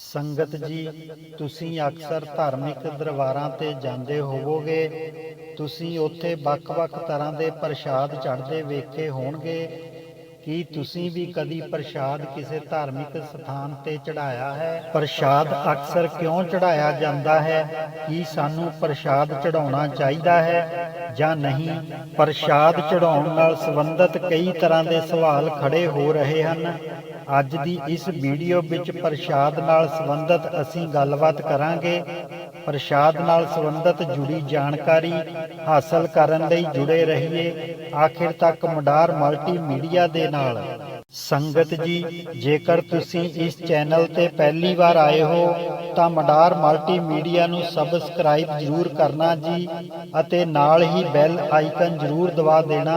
ਸੰਗਤ ਜੀ, ਤੁਸੀਂ ਅਕਸਰ ਧਾਰਮਿਕ ਦਰਬਾਰਾਂ ਤੇ ਜਾਂਦੇ ਹੋਵੋਗੇ। ਤੁਸੀਂ ਉੱਥੇ ਵੱਖ-ਵੱਖ ਤਰ੍ਹਾਂ ਦੇ ਪ੍ਰਸ਼ਾਦ ਚੜ੍ਹਦੇ ਵੇਖੇ ਹੋਣਗੇ। ਕੀ ਤੁਸੀਂ ਵੀ ਕਦੀ ਪ੍ਰਸ਼ਾਦ ਕਿਸੇ ਧਾਰਮਿਕ ਸਥਾਨ ਤੇ ਚੜਾਇਆ ਹੈ? ਪ੍ਰਸ਼ਾਦ ਅਕਸਰ ਕਿਉਂ ਚੜਾਇਆ ਜਾਂਦਾ ਹੈ? ਕੀ ਸਾਨੂੰ ਪ੍ਰਸ਼ਾਦ ਚੜਾਉਣਾ ਚਾਹੀਦਾ ਹੈ ਜਾਂ ਨਹੀਂ? ਪ੍ਰਸ਼ਾਦ ਚੜਾਉਣ ਨਾਲ ਸੰਬੰਧਿਤ ਕਈ ਤਰ੍ਹਾਂ ਦੇ ਸਵਾਲ ਖੜੇ ਹੋ ਰਹੇ ਹਨ। ਅੱਜ ਦੀ ਇਸ ਵੀਡੀਓ ਵਿੱਚ ਪ੍ਰਸ਼ਾਦ ਨਾਲ ਸੰਬੰਧਿਤ ਅਸੀਂ ਗੱਲਬਾਤ ਕਰਾਂਗੇ। ਪ੍ਰਸ਼ਾਦ ਨਾਲ ਸੰਬੰਧਿਤ ਜੁੜੀ ਜਾਣਕਾਰੀ ਹਾਸਲ ਕਰਨ ਲਈ ਜੁੜੇ ਰਹੀਏ। ਆਖਿਰ ਤੱਕ ਮਡਾਰ ਮਲਟੀਮੀਡੀਆ ਦੇ ਨਾਲ। ਸੰਗਤ ਜੀ, ਜੇਕਰ ਤੁਸੀਂ ਇਸ ਚੈਨਲ ਤੇ ਪਹਿਲੀ ਵਾਰ ਆਏ ਹੋ, ਤਾਂ ਮਡਾਰ ਮਲਟੀਮੀਡੀਆ ਨੂੰ ਸਬਸਕ੍ਰਾਈਬ ਜ਼ਰੂਰ ਕਰਨਾ ਜੀ ਅਤੇ ਨਾਲ ਹੀ ਬੈਲ ਆਈਕਨ ਜ਼ਰੂਰ ਦਬਾ ਦੇਣਾ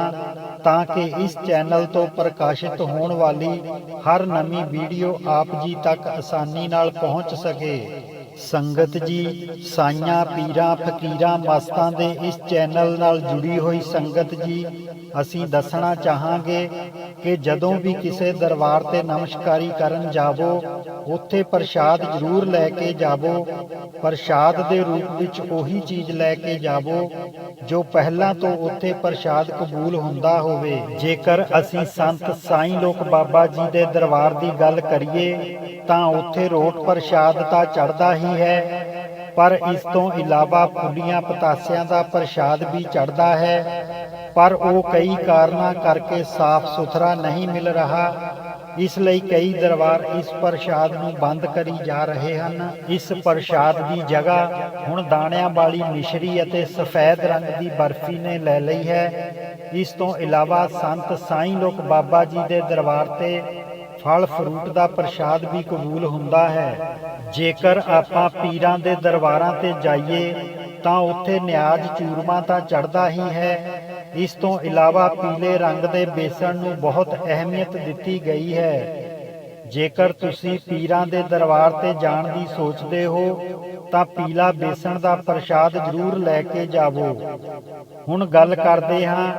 ਤਾਂ ਕਿ ਇਸ ਚੈਨਲ ਤੋਂ ਪ੍ਰਕਾਸ਼ਿਤ ਹੋਣ ਵਾਲੀ ਹਰ ਨਵੀਂ ਵੀਡੀਓ ਆਪ ਜੀ ਤੱਕ ਆਸਾਨੀ ਨਾਲ ਪਹੁੰਚ ਸਕੇ। ਸੰਗਤ ਜੀ ਸਾਈਆਂ ਪੀਰਾਂ ਫਕੀਰਾਂ ਮਸਤਾਂ ਦੇ ਇਸ ਚੈਨਲ ਨਾਲ ਜੁੜੀ ਹੋਈ ਸੰਗਤ ਜੀ ਅਸੀਂ ਦੱਸਣਾ ਚਾਹਾਂਗੇ ਕਿ ਜਦੋਂ ਵੀ ਕਿਸੇ ਦਰਬਾਰ ਤੇ ਨਮਸਕਾਰੀ ਕਰਨ ਜਾਵੋ, ਉੱਥੇ ਪ੍ਰਸ਼ਾਦ ਜ਼ਰੂਰ ਲੈ ਕੇ ਜਾਵੋ। ਪ੍ਰਸ਼ਾਦ ਦੇ ਰੂਪ ਵਿੱਚ ਉਹੀ ਚੀਜ਼ ਲੈ ਕੇ ਜਾਵੋ, ਜੋ ਪਹਿਲਾਂ ਤੋਂ ਉੱਥੇ ਪ੍ਰਸ਼ਾਦ ਕਬੂਲ ਹੁੰਦਾ ਹੋਵੇ। ਜੇਕਰ ਅਸੀਂ ਸੰਤ ਸਾਈਂ ਲੋਕ ਬਾਬਾ ਜੀ ਦੇ ਦਰਬਾਰ ਦੀ ਗੱਲ ਕਰੀਏ, ਤਾਂ ਉੱਥੇ ਰੋਟ ਪ੍ਰਸ਼ਾਦ ਤਾਂ ਚੜਦਾ ਹੀ ਹੈ, ਪਰ ਇਸ ਤੋਂ ਇਲਾਵਾ ਫੁੱਲੀਆਂ ਪਤਾਸਿਆਂ ਦਾ ਪ੍ਰਸ਼ਾਦ ਵੀ ਚੜਦਾ ਹੈ। ਪਰ ਉਹ ਕਈ ਕਾਰਨਾਂ ਕਰਕੇ ਸਾਫ਼ ਸੁਥਰਾ ਨਹੀਂ ਮਿਲ ਰਿਹਾ, ਇਸ ਲਈ ਕਈ ਦਰਬਾਰ ਇਸ ਪ੍ਰਸ਼ਾਦ ਨੂੰ ਬੰਦ ਕਰੀ ਜਾ ਰਹੇ ਹਨ। ਇਸ ਪ੍ਰਸ਼ਾਦ ਦੀ ਜਗ੍ਹਾ ਹੁਣ ਦਾਣਿਆਂ ਵਾਲੀ ਮਿਸ਼ਰੀ ਅਤੇ ਸਫੈਦ ਰੰਗ ਦੀ ਬਰਫੀ ਨੇ ਲੈ ਲਈ ਹੈ। ਇਸ ਤੋਂ ਇਲਾਵਾ ਸੰਤ ਸਾਈਂ ਲੋਕ ਬਾਬਾ ਜੀ ਦੇ ਦਰਬਾਰ ਤੇ ਫਲ ਫਰੂਟ ਦਾ ਪ੍ਰਸ਼ਾਦ ਵੀ ਕਬੂਲ ਹੁੰਦਾ ਹੈ। ਜੇਕਰ ਆਪਾਂ ਪੀਰਾਂ ਦੇ ਦਰਬਾਰਾਂ ਤੇ ਜਾਈਏ, ਤਾਂ ਉੱਥੇ ਨਿਆਜ਼ ਚੂਰਮਾ ਤਾਂ ਚੜਦਾ ਹੀ ਹੈ ਇਸ ਤੋਂ ਇਲਾਵਾ ਪੀਲੇ ਰੰਗ ਦੇ ਬੇਸਣ ਨੂੰ ਬਹੁਤ ਅਹਿਮੀਅਤ ਦਿੱਤੀ ਗਈ ਹੈ। ਜੇਕਰ ਤੁਸੀਂ ਪੀਰਾਂ ਦੇ ਦਰਬਾਰ ਤੇ ਜਾਣ ਦੀ ਸੋਚਦੇ ਹੋ, ਤਾਂ ਪੀਲਾ ਬੇਸਣ ਦਾ ਪ੍ਰਸ਼ਾਦ ਜ਼ਰੂਰ ਲੈ ਕੇ ਜਾਵੋ। ਹੁਣ ਗੱਲ ਕਰਦੇ ਹਾਂ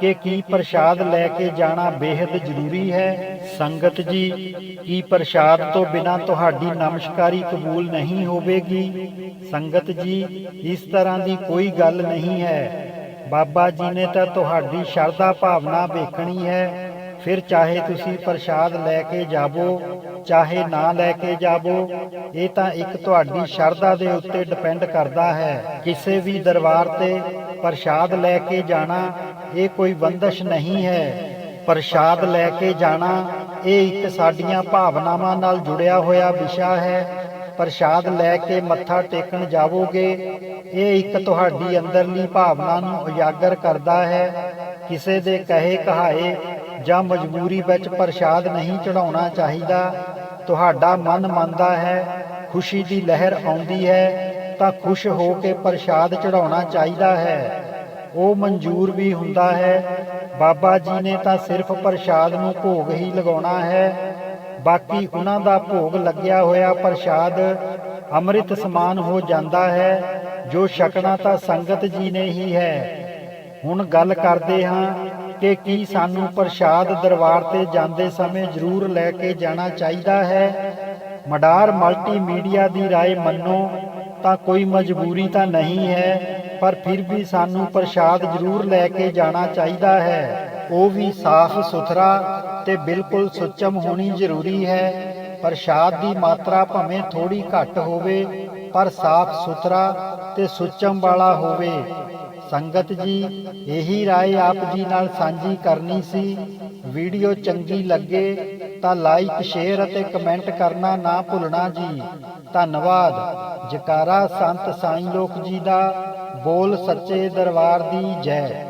ਕਿ ਕੀ ਪ੍ਰਸ਼ਾਦ ਲੈ ਕੇ ਜਾਣਾ ਬੇहद ਜ਼ਰੂਰੀ ਹੈ। ਸੰਗਤ ਜੀ, ਕੀ ਪ੍ਰਸ਼ਾਦ ਤੋਂ ਬਿਨਾ ਤੁਹਾਡੀ ਨਮਸਕਾਰੀ ਕਬੂਲ ਨਹੀਂ ਹੋਵੇਗੀ? ਸੰਗਤ ਜੀ, ਇਸ ਤਰ੍ਹਾਂ ਦੀ ਕੋਈ ਗੱਲ ਨਹੀਂ ਹੈ। ਬਾਬਾ ਜੀ ਨੇ ਤਾਂ ਤੁਹਾਡੀ ਸ਼ਰਧਾ ਭਾਵਨਾ ਵੇਖਣੀ ਹੈ। ਫਿਰ ਚਾਹੇ ਤੁਸੀਂ ਪ੍ਰਸ਼ਾਦ ਲੈ ਕੇ ਜਾਵੋ, ਚਾਹੇ ਨਾ ਲੈ ਕੇ ਜਾਵੋ, ਇਹ ਤਾਂ ਇੱਕ ਤੁਹਾਡੀ ਸ਼ਰਧਾ ਦੇ ਉੱਤੇ ਡਿਪੈਂਡ ਕਰਦਾ ਹੈ। ਕਿਸੇ ਵੀ ਦਰਬਾਰ ਤੇ ਪ੍ਰਸ਼ਾਦ ਲੈ ਕੇ ਜਾਣਾ, ਇਹ ਕੋਈ ਬੰਦਸ਼ ਨਹੀਂ ਹੈ। ਪ੍ਰਸ਼ਾਦ ਲੈ ਕੇ ਜਾਣਾ, ਇਹ ਇੱਕ ਸਾਡੀਆਂ ਭਾਵਨਾਵਾਂ ਨਾਲ ਜੁੜਿਆ ਹੋਇਆ ਵਿਸ਼ਾ ਹੈ। ਪ੍ਰਸ਼ਾਦ ਲੈ ਕੇ ਮੱਥਾ ਟੇਕਣ ਜਾਵੋਗੇ, ਇਹ ਇੱਕ ਤੁਹਾਡੀ ਅੰਦਰਲੀ ਭਾਵਨਾ ਨੂੰ ਉਜਾਗਰ ਕਰਦਾ ਹੈ। ਕਿਸੇ ਦੇ ਕਹੇ ਕਹਾਏ ਜਾਂ ਮਜਬੂਰੀ ਵਿੱਚ ਪ੍ਰਸ਼ਾਦ ਨਹੀਂ ਚੜਾਉਣਾ ਚਾਹੀਦਾ, ਤੁਹਾਡਾ ਮਨ ਮੰਨਦਾ ਹੈ, ਖੁਸ਼ੀ ਦੀ ਲਹਿਰ ਆਉਂਦੀ ਹੈ, ਤਾਂ ਖੁਸ਼ ਹੋ ਕੇ ਪ੍ਰਸ਼ਾਦ ਚੜਾਉਣਾ ਚਾਹੀਦਾ ਹੈ। ਉਹ ਮਨਜ਼ੂਰ ਵੀ ਹੁੰਦਾ ਹੈ, ਬਾਬਾ ਜੀ ਨੇ ਤਾਂ ਸਿਰਫ ਪ੍ਰਸ਼ਾਦ ਨੂੰ ਭੋਗ ਹੀ ਲਗਾਉਣਾ ਹੈ ਬਾਕੀ ਉਹਨਾਂ ਦਾ ਭੋਗ ਲੱਗਿਆ ਹੋਇਆ ਪ੍ਰਸ਼ਾਦ ਅੰਮ੍ਰਿਤ ਸਮਾਨ ਹੋ ਜਾਂਦਾ ਹੈ ਜੋ ਛਕਣਾ ਤਾਂ ਸੰਗਤ ਜੀ ਨੇ ਹੀ ਹੈ ਹੁਣ ਗੱਲ ਕਰਦੇ ਹਾਂ ਕਿ ਕੀ ਸਾਨੂੰ ਪ੍ਰਸ਼ਾਦ ਦਰਬਾਰ ਤੇ ਜਾਂਦੇ ਸਮੇਂ ਜ਼ਰੂਰ ਲੈ ਕੇ ਜਾਣਾ ਚਾਹੀਦਾ ਹੈ ਮਡਾਰ ਮਲਟੀਮੀਡੀਆ ਦੀ رائے ਮੰਨੋ ਤਾਂ ਕੋਈ ਮਜਬੂਰੀ ਤਾਂ ਨਹੀਂ ਹੈ ਪਰ ਫਿਰ ਵੀ ਸਾਨੂੰ ਪ੍ਰਸ਼ਾਦ ਜ਼ਰੂਰ ਲੈ ਕੇ ਜਾਣਾ ਚਾਹੀਦਾ ਹੈ ਉਹ ਵੀ ਸਾਫ਼ ਸੁਥਰਾ ਤੇ ਬਿਲਕੁਲ ਸੁੱਚਮ ਹੋਣੀ ਜ਼ਰੂਰੀ ਹੈ। ਪ੍ਰਸ਼ਾਦ ਦੀ ਮਾਤਰਾ ਭਾਵੇਂ ਥੋੜੀ ਘੱਟ ਹੋਵੇ, ਪਰ ਸਾਫ਼ ਸੁਥਰਾ ਤੇ ਸੁੱਚਮ ਵਾਲਾ ਹੋਵੇ। ਸੰਗਤ ਜੀ, ਇਹੀ ਰਾਏ ਆਪ ਜੀ ਨਾਲ ਸਾਂਝੀ ਕਰਨੀ ਸੀ। ਵੀਡੀਓ ਚੰਗੀ ਲੱਗੇ ਤਾਂ ਲਾਈਕ ਸ਼ੇਅਰ ਅਤੇ ਕਮੈਂਟ ਕਰਨਾ ਨਾ ਭੁੱਲਣਾ ਜੀ। ਧੰਨਵਾਦ। ਜਕਾਰਾ ਸੰਤ ਸਾਈਂ ਲੋਕ ਜੀ ਦਾ ਬੋਲ ਸੱਚੇ ਦਰਬਾਰ ਦੀ ਜੈ।